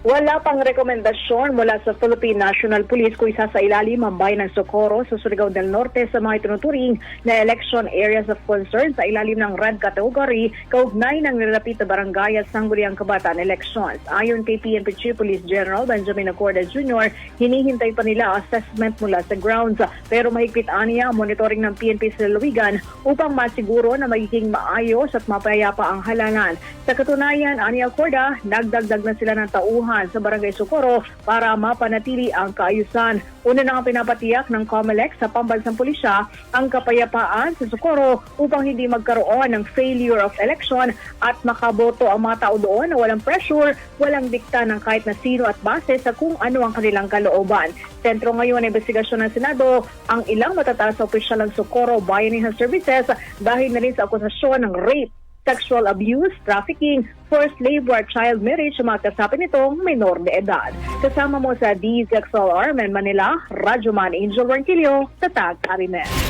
Wala pang rekomendasyon mula sa Philippine National Police kung isa sa ilalim ang bayan ng Socorro sa Surigao del Norte sa mga itinuturing na election areas of concern sa ilalim ng red category kaugnay ng nilapit na barangay at sangguniang kabataan elections. Ayon kay PNP Chief Police General Benjamin Acorda Jr., hinihintay pa nila assessment mula sa grounds pero mahigpit aniya ang monitoring ng PNP sa Lalawigan upang masiguro na magiging maayos at mapayapa ang halalan. Sa katunayan, aniya Acorda, nagdagdag na sila ng tauhan sa Barangay Socorro para mapanatili ang kaayusan. Una na nga pinapatiyak ng COMELEC sa pambansang pulisya ang kapayapaan sa Socorro upang hindi magkaroon ng failure of election at makaboto ang mga tao doon na walang pressure, walang dikta ng kahit na sino at base sa kung ano ang kanilang kalooban. Sentro ngayon ng investigasyon ng Senado ang ilang matataas na opisyal ng Socorro Bayanihan Services dahil na rin sa akusasyon ng rape sexual abuse, trafficking, forced labor child marriage sa mga kasapi nitong minor de edad. Kasama mo sa DZXLR, Men Manila, Radyo Man Angel Ranquillo, Tatag Arimen.